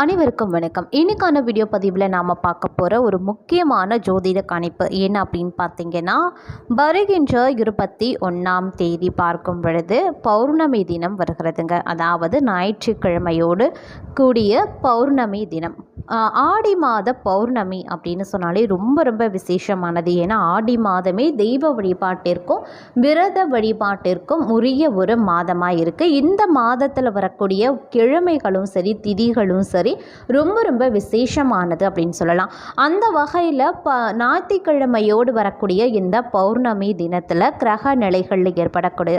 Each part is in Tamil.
அனைவருக்கும் வணக்கம். இன்னைக்கான வீடியோ பதிவில் நாம் பார்க்க போகிற ஒரு முக்கியமான ஜோதிட கணிப்பு என்ன அப்படின்னு பார்த்தீங்கன்னா வருகின்ற இருபத்தி ஒன்றாம் தேதி பார்க்கும் பொழுது பௌர்ணமி தினம் வருகிறதுங்க. அதாவது ஞாயிற்றுக்கிழமையோடு கூடிய பௌர்ணமி தினம். ஆடி மாத பௌர்ணமி அப்படின்னு சொன்னாலே ரொம்ப ரொம்ப விசேஷமானது. ஏன்னா ஆடி மாதமே தெய்வ வழிபாட்டிற்கும் விரத வழிபாட்டிற்கும் உரிய ஒரு மாதமாக இருக்குது இந்த மாதத்தில் வரக்கூடிய கிழமைகளும் சரி திதிகளும் சரி ரொம்ப ரொம்ப விசேஷமானது அப்படின்னு சொல்லலாம். அந்த வகையில் ப ஞாயிற்றுக்கிழமையோடு வரக்கூடிய இந்த பௌர்ணமி தினத்தில் கிரக நிலைகளில் ஏற்படக்கூடிய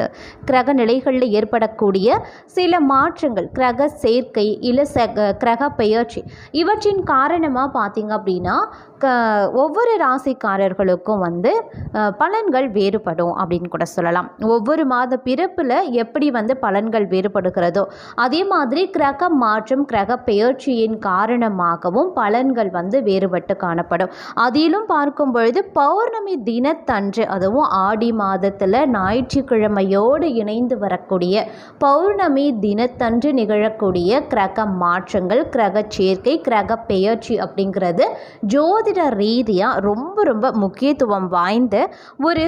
கிரக நிலைகளில் ஏற்படக்கூடிய சில மாற்றங்கள் கிரக சேர்க்கை இல்லை கிரக பெயர்ச்சி இவற்றின் காரணமாக பார்த்தீங்க அப்படின்னா க ஒவ்வொரு ராசிக்காரர்களுக்கும் வந்து பலன்கள் வேறுபடும் அப்படின்னு கூட சொல்லலாம். ஒவ்வொரு மாத பிறப்பில் எப்படி வந்து பலன்கள் வேறுபடுகிறதோ அதே மாதிரி கிரக மாற்றம் கிரக பெயர்ச்சியின் காரணமாகவும் பலன்கள் வந்து வேறுபட்டு காணப்படும். அதிலும் பார்க்கும் பொழுது பௌர்ணமி தினத்தன்று அதுவும் ஆடி மாதத்தில் ஞாயிற்றுக்கிழமையோடு இணைந்து வரக்கூடிய பௌர்ணமி தினத்தன்று நிகழக்கூடிய கிரக மாற்றங்கள் கிரக சேர்க்கை கிரக பெயர்ச்சி அப்படிங்கிறது ஜோதிட ரீதியாக ரொம்ப ரொம்ப முக்கியத்துவம் வாய்ந்த ஒரு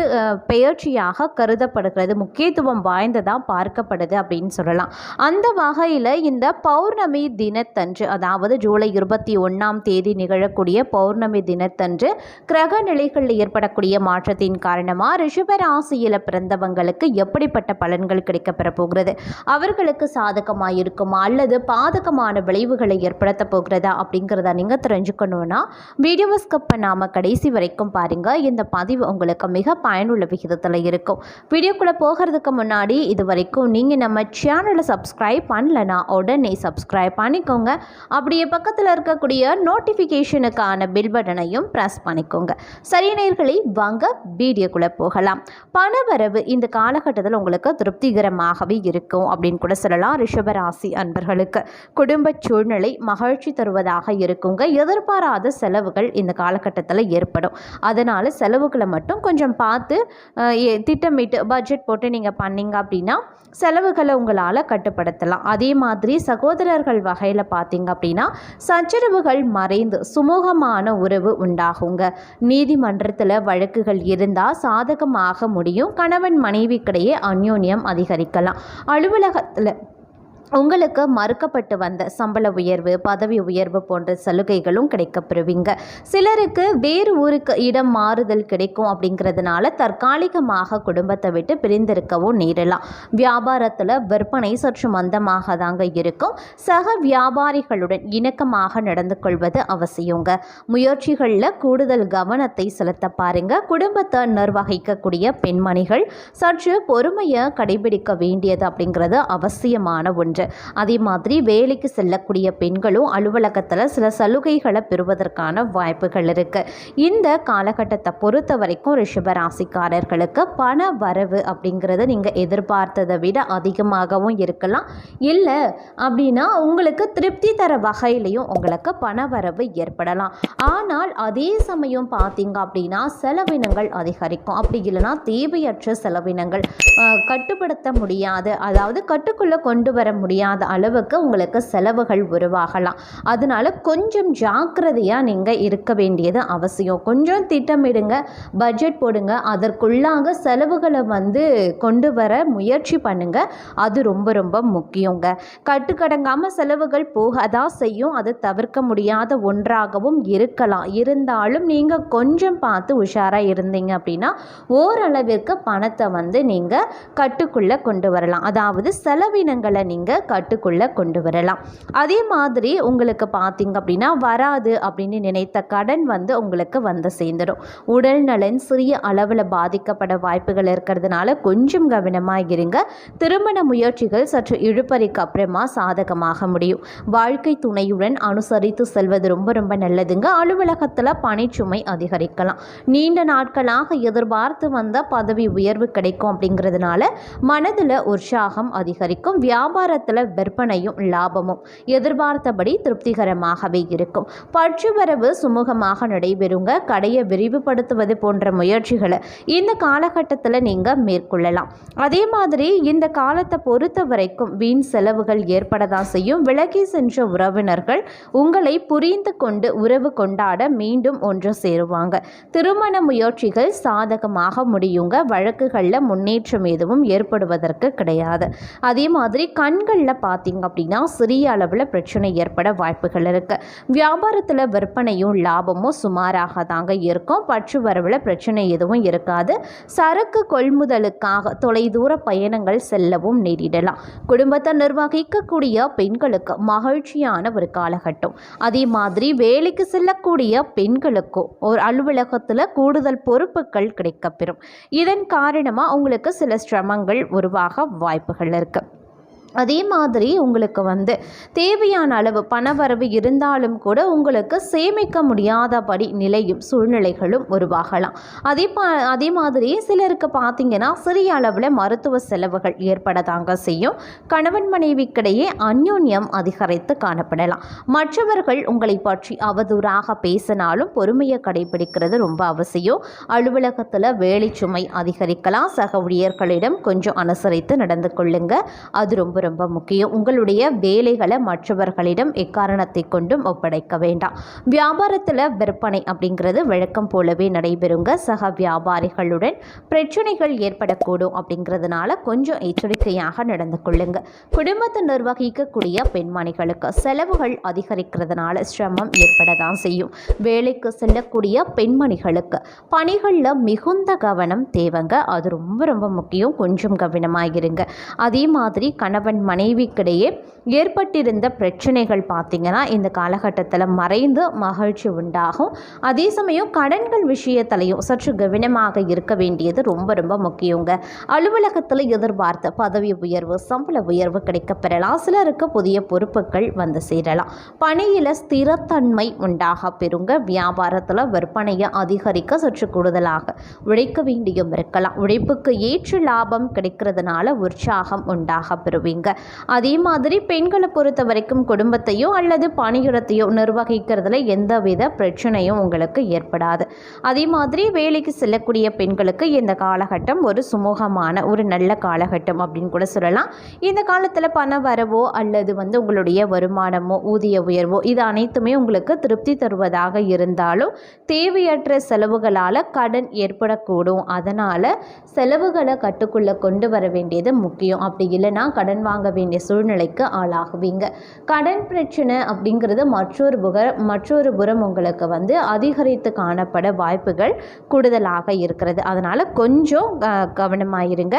பெயர்ச்சியாக கருதப்படுகிறது. முக்கியத்துவம் வாய்ந்ததாக பார்க்கப்படுது அப்படின்னு சொல்லலாம். அந்த வகையில் இந்த பௌர்ணமி தினத்தன்று அதாவது ஜூலை இருபத்தி ஒன்றாம் தேதி நிகழக்கூடிய பௌர்ணமி தினத்தன்று கிரக நிலைகளில் ஏற்படக்கூடிய மாற்றத்தின் காரணமாக ரிஷபராசியில் பிறந்தவங்களுக்கு எப்படிப்பட்ட பலன்கள் கிடைக்கப்பெற போகிறது? அவர்களுக்கு சாதகமாக இருக்குமா? அல்லது பாதகமான விளைவுகளை ஏற்படுத்த போகிறதா? அப்படிங்கிறத நீங்கள் தெரிஞ்சுக்கணும்னா வீடியோ வீடியோவை கப்பை நாம் கடைசி வரைக்கும் பாருங்கள் இந்த பதிவு உங்களுக்கு மிக பயனுள்ள விகிதத்தில் இருக்கும். வீடியோக்குள்ளே போகிறதுக்கு முன்னாடி இது வரைக்கும் நீங்கள் நம்ம சேனலை சப்ஸ்கிரைப் பண்ணலனா உடனே சப்ஸ்கிரைப் பண்ணிக்கோங்க. அப்படியே பக்கத்தில் இருக்கக்கூடிய நோட்டிஃபிகேஷனுக்கான பில் பட்டனையும் ப்ரெஸ் பண்ணிக்கோங்க. சரி நேயர்களே வாங்க வீடியோக்குள்ளே போகலாம். பணவரவு இந்த காலகட்டத்தில் உங்களுக்கு திருப்திகரமாகவே இருக்கும் அப்படின்னு கூட சொல்லலாம். ரிஷபராசி அன்பர்களுக்கு குடும்ப சூழ்நிலை மகிழ்ச்சி தருவதாக இருக்குங்க. எதிர்பாராத செலவுகள் இந்த காலகட்டத்தில் ஏற்படும். அதனால் செலவுகளை மட்டும் கொஞ்சம் பார்த்து திட்டமிட்டு பட்ஜெட் போட்டு நீங்கள் பண்ணீங்க அப்படின்னா செலவுகளை உங்களால் கட்டுப்படுத்தலாம். அதே மாதிரி சகோதரர்கள் வகையில் பார்த்தீங்க அப்படின்னா சச்சரவுகள் மறைந்து சுமூகமான உறவு உண்டாகுங்க. நீதிமன்றத்தில் வழக்குகள் இருந்தால் சாதகமாக முடியும். கணவன் மனைவிக்கிடையே அந்யோன்யம் அதிகரிக்கலாம். அலுவலகத்தில் உங்களுக்கு மறுக்கப்பட்டு வந்த சம்பள உயர்வு பதவி உயர்வு போன்ற சலுகைகளும் கிடைக்கப்பெறுவீங்க. சிலருக்கு வேறு ஊருக்கு இடம் மாறுதல் கிடைக்கும் அப்படிங்கிறதுனால தற்காலிகமாக குடும்பத்தை விட்டு பிரிந்திருக்கவும் நேரலாம் வியாபாரத்தில் விற்பனை சற்று மந்தமாக தாங்க இருக்கும். சக வியாபாரிகளுடன் இணக்கமாக நடந்து கொள்வது அவசியங்க. முயற்சிகளில் கூடுதல் கவனத்தை செலுத்த பாருங்க. குடும்பத்தை நிர்வகிக்கக்கூடிய பெண்மணிகள் சற்று பொறுமையை கடைபிடிக்க வேண்டியது அப்படிங்கிறது அவசியமான ஒன்று. அதே மாதிரி வேலைக்கு செல்லக்கூடிய பெண்களும் அலுவலகத்தில் சில சலுகைகளை பெறுவதற்கான வாய்ப்புகள் இருக்கு. இந்த காலகட்டத்தை பொறுத்த வரைக்கும் ரிஷபராசிக்காரர்களுக்கு பண வரவு அப்படிங்கிறது நீங்கள் எதிர்பார்த்ததை விட அதிகமாகவும் இருக்கலாம். இல்லை அப்படின்னா உங்களுக்கு திருப்தி தர வகையிலையும் உங்களுக்கு பண வரவு ஏற்படலாம். ஆனால் அதே சமயம் பார்த்தீங்க அப்படின்னா செலவினங்கள் அதிகரிக்கும். அப்படி இல்லைன்னா தேவையற்ற செலவினங்கள் கட்டுப்படுத்த முடியாது. அதாவது கட்டுக்குள்ளே கொண்டு வர முடியாத அளவுக்கு உங்களுக்கு செலவுகள் உருவாகலாம். அதனால கொஞ்சம் ஜாக்கிரதையாக நீங்கள் இருக்க வேண்டியது அவசியம். கொஞ்சம் திட்டமிடுங்க பட்ஜெட் போடுங்க அதற்குள்ளாக செலவுகளை வந்து கொண்டு வர முயற்சி பண்ணுங்க. அது ரொம்ப ரொம்ப முக்கியங்க. கட்டுக்கடங்காமல் செலவுகள் போக தான் செய்யும். அது தவிர்க்க முடியாத ஒன்றாகவும் இருக்கலாம். இருந்தாலும் நீங்கள் கொஞ்சம் பார்த்து உஷாராக இருந்தீங்க அப்படின்னா ஓரளவிற்கு பணத்தை வந்து நீங்கள் கட்டுக்குள்ளே கொண்டு வரலாம். அதாவது செலவினங்களை நீங்கள் கட்டுக்குள்ளே கொண்டு வரலாம். அதே மாதிரி உங்களுக்கு பார்த்தீங்க அப்படின்னா வராது அப்படின்னு நினைத்த கடன் வந்து உங்களுக்கு வந்து சேர்ந்துடும் உடல் நலன் சிறிய அளவில் பாதிக்கப்பட வாய்ப்புகள் இருக்கிறதுனால கொஞ்சம் கவனமாக இருங்க. திருமண முயற்சிகள் சற்று இழுப்பறிக்கு அப்புறமா சாதகமாக முடியும். வாழ்க்கை துணையுடன் அனுசரித்து செல்வது ரொம்ப ரொம்ப நல்லதுங்க. அலுவலகத்தில் பணிச்சுமை அதிகரிக்கலாம். நீண்ட நாட்களாக எதிர்பார்த்து வந்த பதவி உயர்வு கிடைக்கும் அப்படிங்கிறதுனால மனதில் உற்சாகம் அதிகரிக்கும். வியாபாரத்தில் மாதத்தில் விற்பனையும் லாபமும் எதிர்பார்த்தபடி திருப்திகரமாகவே இருக்கும். பற்றுவரவு சுமூகமாக நடைபெறுங்க. கடையை விரிவுபடுத்துவது போன்ற முயற்சிகளை இந்த காலகட்டத்தில் நீங்கள் மேற்கொள்ளலாம். அதே மாதிரி இந்த காலத்தை பொறுத்த வரைக்கும் வீண் செலவுகள் ஏற்பட தான் செய்யும். விலகி சென்ற உறவினர்கள் உங்களை புரிந்து கொண்டு உறவு கொண்டாட மீண்டும் ஒன்று சேருவாங்க. திருமண முயற்சிகள் சாதகமாக முடியுங்க. வழக்குகளில் முன்னேற்றம் எதுவும் ஏற்படுவதற்கு கிடையாது. அதே மாதிரி கண்களில் பார்த்தீங்க அப்படின்னா சிறிய அளவில் பிரச்சனை ஏற்பட வாய்ப்புகள் இருக்குது வியாபாரத்தில் விற்பனையும் லாபமும் சுமாராக தாங்க இருக்கும். பற்று வரவில் பிரச்சனை எதுவும் இருக்காது. சரக்கு கொள்முதலுக்காக தொலைதூர பயணங்கள் செல்லவும் நேரிடலாம். குடும்பத்தை நிர்வகிக்கக்கூடிய பெண்களுக்கு மகிழ்ச்சியான ஒரு காலகட்டம். அதே மாதிரி வேலைக்கு செல்லக்கூடிய பெண்களுக்கும் ஒரு அலுவலகத்தில் கூடுதல் பொறுப்புகள் கிடைக்கப்பெறும். இதன் காரணமாக உங்களுக்கு சில சிரமங்கள் உருவாக வாய்ப்புகள் இருக்குது அதே மாதிரி உங்களுக்கு வந்து தேவையான அளவு பணவரவு இருந்தாலும் கூட உங்களுக்கு சேமிக்க முடியாதபடி நிலையும் சூழ்நிலைகளும் உருவாகலாம். அதே பா அதே மாதிரி சிலருக்கு பார்த்தீங்கன்னா சிறிய அளவில் மருத்துவ செலவுகள் ஏற்படதாங்க செய்யும். கணவன் மனைவிக்கிடையே அந்யோன்யம் அதிகரித்து காணப்படலாம். மற்றவர்கள் உங்களை பற்றி அவதூறாக பேசினாலும் பொறுமையை கடைபிடிக்கிறது ரொம்ப அவசியம். அலுவலகத்தில் வேலை சுமை அதிகரிக்கலாம். சக ஊழியர்களிடம் கொஞ்சம் அனுசரித்து நடந்து கொள்ளுங்க. அது ரொம்ப ரொம்ப முக்கியம். உங்களுடைய வேலைகளை மற்றவர்களிடம் எக்காரணத்தை கொண்டும் ஒப்படைக்க வேண்டாம். வியாபாரத்தில் விற்பனை அப்படிங்கிறது வழக்கம் போலவே நடைபெறுங்க. சக வியாபாரிகளுடன் பிரச்சனைகள் ஏற்படக்கூடும் அப்படிங்கிறதுனால கொஞ்சம் எச்சரிக்கையாக நடந்து கொள்ளுங்க. குடும்பத்தை நிர்வகிக்கக்கூடிய பெண்மணிகளுக்கு செலவுகள் அதிகரிக்கிறதுனால சிரமம் ஏற்பட தான் செய்யும். வேலைக்கு செல்லக்கூடிய பெண்மணிகளுக்கு பணிகளில் மிகுந்த கவனம் தேவைங்க. அது ரொம்ப ரொம்ப முக்கியம். கொஞ்சம் கவனமாக இருங்க அதே மாதிரி கணவன் மனைவிக்கிடையே ஏற்பட்டிருந்த பிரச்சனைகள் பார்த்திங்கன்னா இந்த காலகட்டத்தில் மறைந்து மகிழ்ச்சி உண்டாகும். அதே சமயம் கடன்கள் விஷயத்திலையும் சற்று கவனமாக இருக்க வேண்டியது ரொம்ப ரொம்ப முக்கியங்க. அலுவலகத்தில் எதிர்பார்த்த பதவி உயர்வு சம்பள உயர்வு கிடைக்கப்பெறலாம். சிலருக்கு புதிய பொறுப்புகள் வந்து சேரலாம். பணியில் ஸ்திரத்தன்மை உண்டாக பெறுங்க. வியாபாரத்தில் விற்பனையை அதிகரிக்க சற்று கூடுதலாக உழைக்க வேண்டியும் இருக்கலாம். உழைப்புக்கு ஏற்ற லாபம் கிடைக்கிறதுனால உற்சாகம் உண்டாக பெறுவீங்க. அதே மாதிரி பெண்களை பொறுத்த வரைக்கும் குடும்பத்தையோ அல்லது பணியிடத்தையோ நிர்வகிக்கிறதுல எந்தவித பிரச்சனையும் உங்களுக்கு ஏற்படாது. அதே மாதிரி வேலைக்கு செல்லக்கூடிய பெண்களுக்கு இந்த காலகட்டம் ஒரு சுமூகமான ஒரு நல்ல காலகட்டம் அப்படின்னு கூட சொல்லலாம். இந்த காலத்தில் பண வரவோ அல்லது வந்து உங்களுடைய வருமானமோ ஊதிய உயர்வோ இது அனைத்துமே உங்களுக்கு திருப்தி தருவதாக இருந்தாலும் தேவையற்ற செலவுகளால் கடன் ஏற்படக்கூடும். அதனால் செலவுகளை கட்டுக்குள்ளே கொண்டு வர வேண்டியது முக்கியம். அப்படி இல்லைன்னா கடன் வாங்க வேண்டிய சூழ்நிலைக்கு ஆளாகுவீங்க. கடன் பிரச்சனை அப்படிங்கிறது மற்றொரு புக மற்றொரு புறம் உங்களுக்கு வந்து அதிகரித்து காணப்பட வாய்ப்புகள் கூடுதலாக இருக்கிறது. அதனால் கொஞ்சம் கவனமாக இருங்க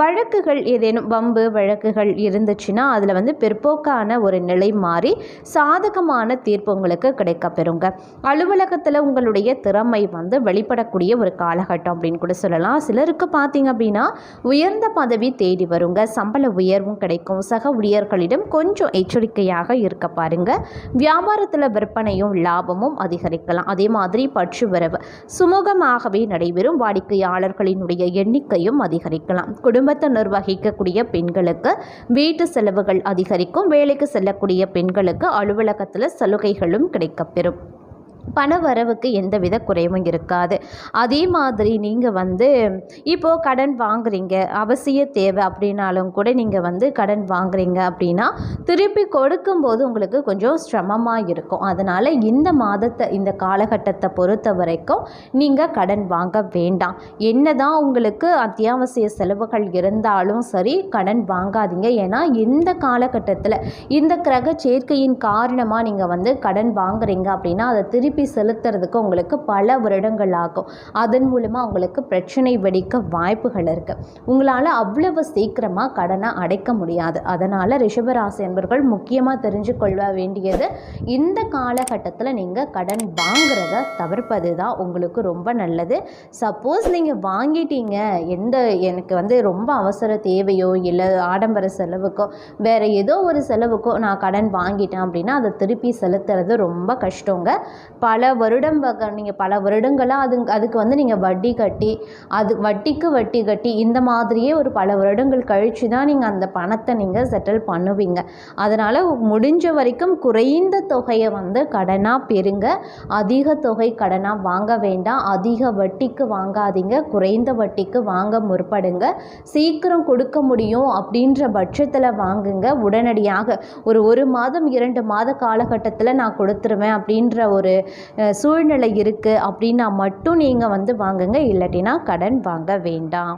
வழக்குகள் ஏதேனும் வம்பு வழக்குகள் இருந்துச்சுன்னா அதில் வந்து பிற்போக்கான ஒரு நிலை மாறி சாதகமான தீர்ப்பு உங்களுக்கு கிடைக்கப்பெறுங்க. அலுவலகத்தில் உங்களுடைய திறமை வந்து வெளிப்படக்கூடிய ஒரு காலகட்டம் அப்படின்னு கூட சொல்லலாம். சிலருக்கு பார்த்தீங்க அப்படின்னா உயர்ந்த பதவி தேடி வருங்க. சம்பள உயர்வும் கிடைக்கும். சக ஊழியர்களிடம் கொஞ்சம் எச்சரிக்கையாக இருக்க பாருங்க. வியாபாரத்தில் விற்பனையும் லாபமும் அதிகரிக்கலாம். அதே மாதிரி பற்று வரவு சுமூகமாகவே நடைபெறும். வாடிக்கையாளர்களினுடைய எண்ணிக்கையும் அதிகரிக்கலாம். குடும்பத்தை நிர்வகிக்கக்கூடிய பெண்களுக்கு வீட்டு செலவுகள் அதிகரிக்கும். வேலைக்கு செல்லக்கூடிய பெண்களுக்கு அலுவலகத்தில் சலுகைகளும் கிடைக்கப்பெறும். பண வரவுக்கு எந்தவித குறைவும் இருக்காது. அதே மாதிரி நீங்கள் வந்து இப்போது கடன் வாங்குறீங்க அவசிய தேவை அப்படின்னாலும் கூட நீங்கள் வந்து கடன் வாங்குறீங்க அப்படின்னா திருப்பி கொடுக்கும்போது உங்களுக்கு கொஞ்சம் சிரமமாக இருக்கும். அதனால் இந்த மாதத்தை இந்த காலகட்டத்தை பொறுத்த வரைக்கும் நீங்கள் கடன் வாங்க வேண்டாம். என்ன தான் உங்களுக்கு அத்தியாவசிய செலவுகள் இருந்தாலும் சரி கடன் வாங்காதீங்க. ஏன்னா இந்த காலகட்டத்தில் இந்த கிரக சேர்க்கையின் காரணமாக நீங்கள் வந்து கடன் வாங்குறீங்க அப்படின்னா அதை திருப்பி திருப்பி செலுத்துறதுக்கு உங்களுக்கு பல வருடங்கள் ஆகும். அதன் மூலமாக உங்களுக்கு பிரச்சனை வெடிக்க வாய்ப்புகள் இருக்குது உங்களால் அவ்வளவு சீக்கிரமாக கடனை அடைக்க முடியாது. அதனால் ரிஷபராசி என்பர்கள் முக்கியமாக தெரிஞ்சு கொள்ள வேண்டியது இந்த காலகட்டத்தில் நீங்கள் கடன் வாங்குறத தவிர்ப்பது தான் உங்களுக்கு ரொம்ப நல்லது. சப்போஸ் நீங்கள் வாங்கிட்டீங்க. எந்த எனக்கு வந்து ரொம்ப அவசர தேவையோ இல்லை ஆடம்பர செலவுக்கோ வேறு ஏதோ ஒரு செலவுக்கோ நான் கடன் வாங்கிட்டேன் அப்படின்னா அதை திருப்பி செலுத்துறது ரொம்ப கஷ்டங்க. பல வருடம் நீங்கள் பல வருடங்களாக அது அதுக்கு வந்து நீங்கள் வட்டி கட்டி அது வட்டிக்கு வட்டி கட்டி இந்த மாதிரியே ஒரு பல வருடங்கள் கழித்து தான் நீங்கள் அந்த பணத்தை நீங்கள் செட்டில் பண்ணுவீங்க. அதனால் முடிஞ்ச வரைக்கும் குறைந்த தொகையை வந்து கடனாக பெறுங்க. அதிக தொகை கடனாக வாங்க வேண்டாம். அதிக வட்டிக்கு வாங்காதீங்க. குறைந்த வட்டிக்கு வாங்க முற்படுங்க. சீக்கிரம் கொடுக்க முடியும் அப்படின்ற பட்சத்தில் வாங்குங்க. உடனடியாக ஒரு ஒரு மாதம் இரண்டு மாத காலகட்டத்தில் நான் கொடுத்துருவேன் அப்படின்ற ஒரு சூழ்நிலை இருக்குது அப்படின்னா மட்டும் நீங்கள் வந்து வாங்குங்க இல்லாட்டினா கடன் வாங்க வேண்டாம்.